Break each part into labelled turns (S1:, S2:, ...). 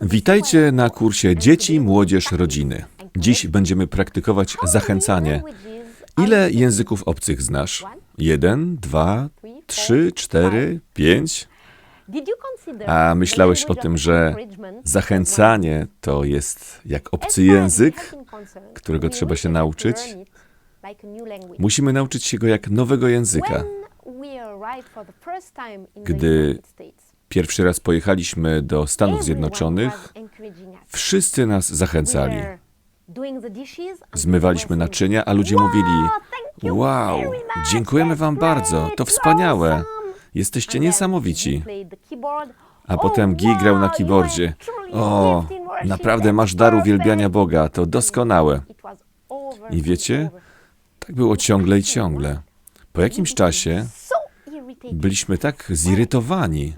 S1: Witajcie na kursie Dzieci, Młodzież, Rodziny. Dziś będziemy praktykować zachęcanie. Ile języków obcych znasz? Jeden, dwa, trzy, cztery, pięć? A myślałeś o tym, że zachęcanie to jest jak obcy język, którego trzeba się nauczyć? Musimy nauczyć się go jak nowego języka. Gdy pierwszy raz pojechaliśmy do Stanów Zjednoczonych, wszyscy nas zachęcali. Zmywaliśmy naczynia, a ludzie mówili: Wow, dziękujemy Wam bardzo, to wspaniałe. Jesteście niesamowici. A potem Guy grał na keyboardzie. O, naprawdę masz dar uwielbiania Boga, to doskonałe. I wiecie, tak było ciągle i ciągle. Po jakimś czasie byliśmy tak zirytowani.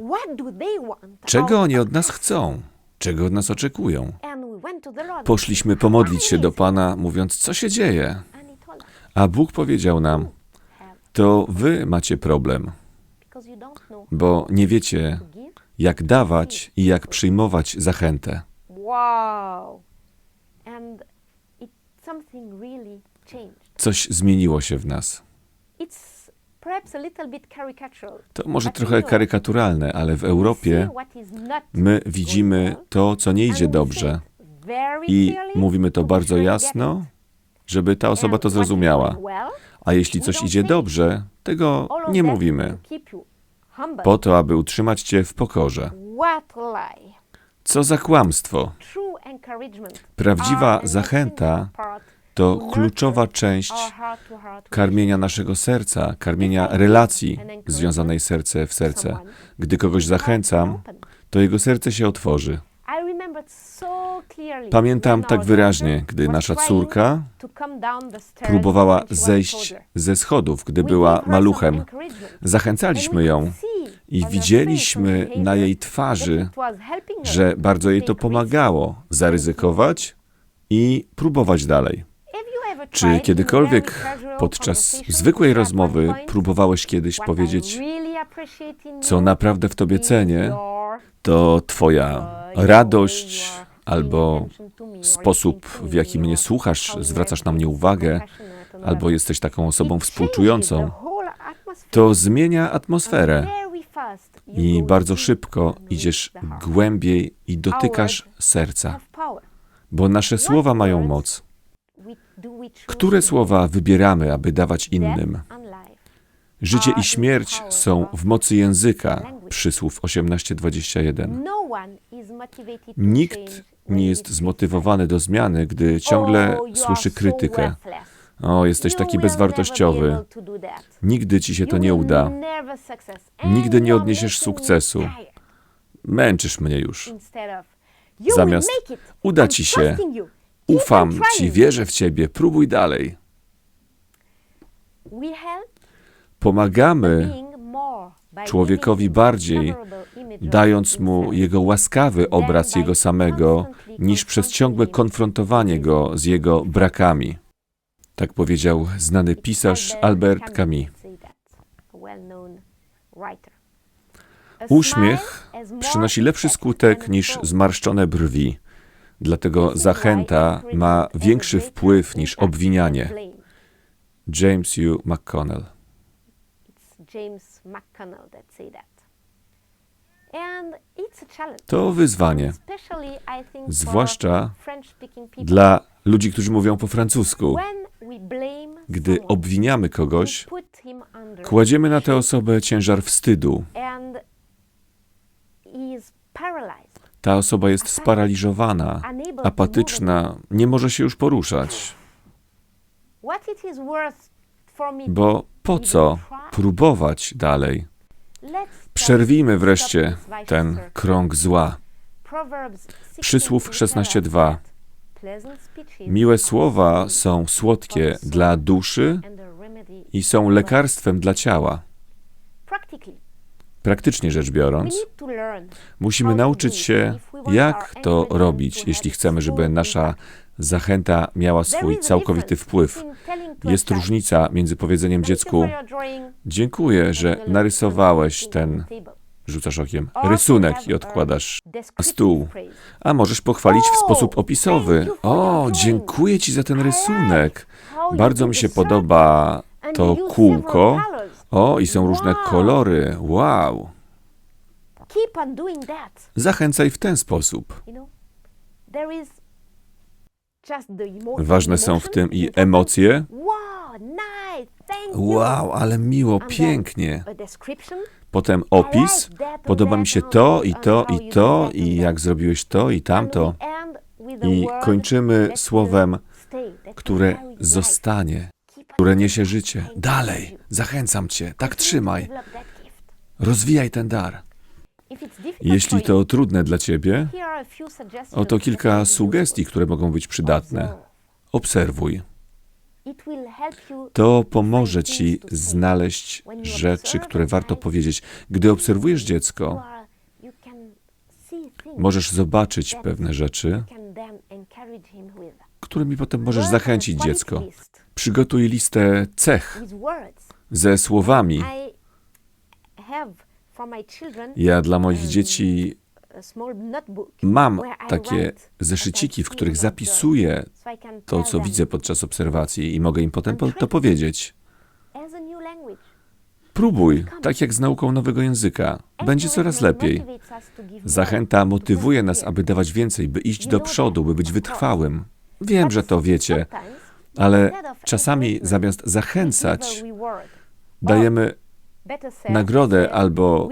S1: Czego oni od nas chcą? Czego od nas oczekują? Poszliśmy pomodlić się do Pana, mówiąc, co się dzieje. A Bóg powiedział nam, to wy macie problem, bo nie wiecie, jak dawać i jak przyjmować zachętę. Coś zmieniło się w nas. To może trochę karykaturalne, ale w Europie my widzimy to, co nie idzie dobrze. i mówimy to bardzo jasno, żeby ta osoba to zrozumiała. A jeśli coś idzie dobrze, tego nie mówimy, po to, aby utrzymać cię w pokorze. Co za kłamstwo! Prawdziwa zachęta to kluczowa część karmienia naszego serca, karmienia relacji związanej serce w serce. Gdy kogoś zachęcam, to jego serce się otworzy. Pamiętam tak wyraźnie, gdy nasza córka próbowała zejść ze schodów, gdy była maluchem. Zachęcaliśmy ją i widzieliśmy na jej twarzy, że bardzo jej to pomagało zaryzykować i próbować dalej. Czy kiedykolwiek podczas zwykłej rozmowy próbowałeś kiedyś powiedzieć, co naprawdę w tobie cenię, to twoja radość albo sposób, w jaki mnie słuchasz, zwracasz na mnie uwagę, albo jesteś taką osobą współczującą, to zmienia atmosferę i bardzo szybko idziesz głębiej i dotykasz serca, bo nasze słowa mają moc.
S2: We- do we choose
S1: Które słowa wybieramy, aby dawać innym? Życie i śmierć są w mocy języka. Przysłów 18:21.
S2: No
S1: Nikt nie jest zmotywowany do zmiany, gdy ciągle
S2: Oh, you
S1: słyszy krytykę. O, jesteś taki bezwartościowy. Nigdy ci się to nie uda. Nigdy nie odniesiesz sukcesu. Męczysz mnie już. Zamiast uda ci się, Ufam ci, wierzę w ciebie, próbuj dalej. Pomagamy człowiekowi bardziej, dając mu jego łaskawy obraz jego samego, niż przez ciągłe konfrontowanie go z jego brakami. Tak powiedział znany pisarz Albert Camus. Uśmiech przynosi lepszy skutek niż zmarszczone brwi. Dlatego zachęta ma większy wpływ niż obwinianie. James U. McConnell. To wyzwanie, zwłaszcza dla ludzi, którzy mówią po francusku. Gdy obwiniamy kogoś, kładziemy na tę osobę ciężar wstydu.
S2: and he is paralyzed,
S1: Ta osoba jest sparaliżowana, apatyczna, nie może się już poruszać. Bo po co próbować dalej? Przerwijmy wreszcie ten krąg zła. Przysłów
S2: 16 tell us
S1: 16:2.
S2: that pleasant speeches
S1: Miłe słowa są słodkie dla duszy i są lekarstwem dla ciała. Praktycznie rzecz biorąc, musimy nauczyć się, jak to robić, jeśli chcemy, żeby nasza zachęta miała swój całkowity wpływ. Jest różnica między powiedzeniem dziecku: Dziękuję, że narysowałeś ten rzucasz okiem, rysunek i odkładasz na stół. A możesz pochwalić w sposób opisowy. O, dziękuję ci za ten rysunek. Bardzo mi się podoba to kółko. O, i są różne kolory. Wow.
S2: Keep on doing that.
S1: Zachęcaj w ten sposób.
S2: You know, there is just the emo-
S1: Ważne są w tym i emocje.
S2: Wow, nice, thank you.
S1: Wow, ale miło,
S2: And then
S1: pięknie.
S2: A description.
S1: Potem opis. Podoba mi się to i to i to i jak zrobiłeś to i
S2: And
S1: tamto.
S2: we end with a
S1: I
S2: word
S1: kończymy
S2: that
S1: słowem,
S2: will stay, that will
S1: które
S2: carry life.
S1: zostanie, które niesie życie. Dalej, zachęcam cię, tak trzymaj. Rozwijaj ten dar. Jeśli to trudne dla ciebie, oto kilka sugestii, które mogą być przydatne. Obserwuj. To pomoże ci znaleźć rzeczy, które warto powiedzieć. Gdy obserwujesz dziecko, możesz zobaczyć pewne rzeczy,
S2: you can then encourage him with.
S1: Którymi potem możesz zachęcić dziecko. Przygotuj listę cech ze słowami. Ja dla moich dzieci mam takie zeszyciki, w których zapisuję to, co widzę podczas obserwacji i mogę im potem po, to powiedzieć. Próbuj, tak jak z nauką nowego języka. Będzie coraz lepiej. Zachęta motywuje nas, aby dawać więcej, by iść do przodu, by być wytrwałym. Wiem, że to wiecie, ale czasami zamiast zachęcać, dajemy nagrodę albo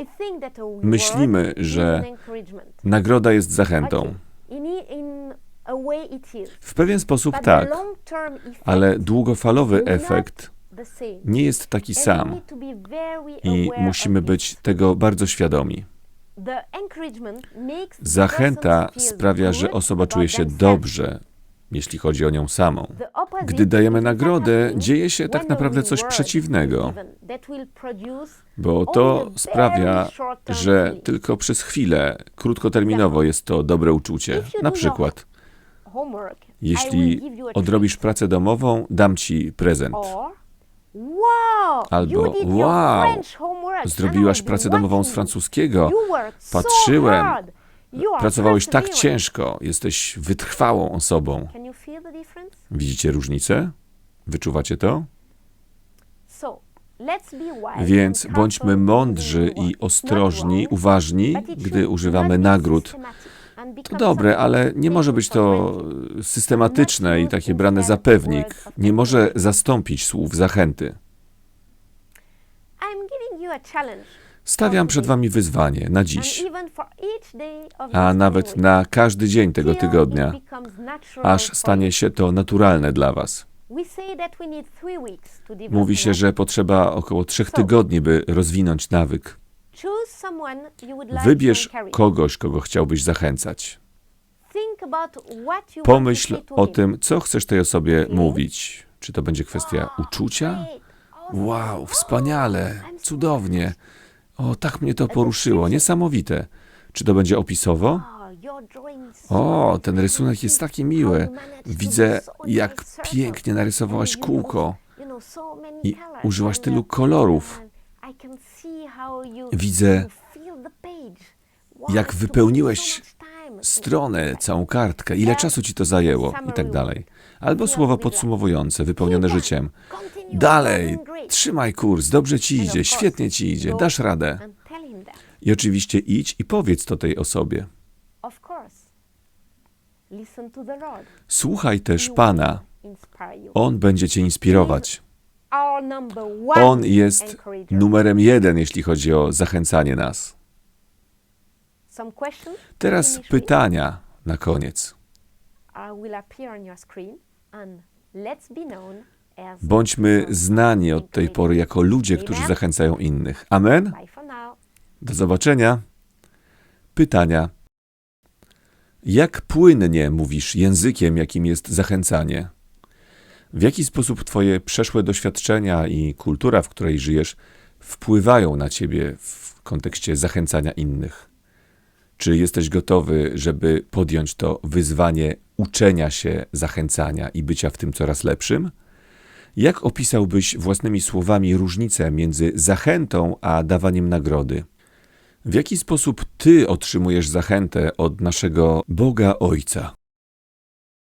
S1: myślimy, że nagroda jest zachętą. W pewien sposób tak, ale długofalowy efekt nie jest taki sam i musimy być tego bardzo świadomi. Zachęta sprawia, że osoba czuje się dobrze, jeśli chodzi o nią samą. Gdy dajemy nagrodę, dzieje się tak naprawdę coś przeciwnego, bo to sprawia, że tylko przez chwilę, krótkoterminowo jest to dobre uczucie. Na przykład, jeśli odrobisz pracę domową, dam ci prezent. Albo wow, zrobiłaś pracę domową z francuskiego, patrzyłem, pracowałeś tak ciężko, jesteś wytrwałą osobą. Widzicie różnicę? Wyczuwacie to? Więc bądźmy mądrzy i ostrożni, uważni, gdy używamy nagród. To dobre, ale nie może być to systematyczne i takie brane za pewnik. Nie może zastąpić słów zachęty. Stawiam przed Wami wyzwanie na dziś, a nawet na każdy dzień tego tygodnia, aż stanie się to naturalne dla Was. Mówi się, że potrzeba około trzech tygodni, by rozwinąć nawyk. Wybierz kogoś, kogo chciałbyś zachęcać. Pomyśl o tym, co chcesz tej osobie mówić. Czy to będzie kwestia uczucia? Wow, wspaniale, cudownie. O, tak mnie to poruszyło, niesamowite. Czy to będzie opisowo? O, ten rysunek jest taki miły. Widzę, jak pięknie narysowałaś kółko i użyłaś tylu kolorów. Widzę, jak wypełniłeś stronę, całą kartkę, ile czasu ci to zajęło i tak dalej. Albo słowa podsumowujące, wypełnione życiem. Dalej, trzymaj kurs, dobrze ci idzie, świetnie ci idzie, dasz radę. I oczywiście idź i powiedz to tej osobie. Słuchaj też Pana. On będzie cię inspirować. On jest numerem jeden, jeśli chodzi o zachęcanie nas. Teraz pytania na koniec. Bądźmy znani od tej pory jako ludzie, którzy zachęcają innych. Amen? Do zobaczenia. Pytania. Jak płynnie mówisz językiem, jakim jest zachęcanie? W jaki sposób Twoje przeszłe doświadczenia i kultura, w której żyjesz, wpływają na Ciebie w kontekście zachęcania innych? Czy jesteś gotowy, żeby podjąć to wyzwanie uczenia się zachęcania i bycia w tym coraz lepszym? Jak opisałbyś własnymi słowami różnicę między zachętą a dawaniem nagrody? W jaki sposób ty otrzymujesz zachętę od naszego Boga Ojca?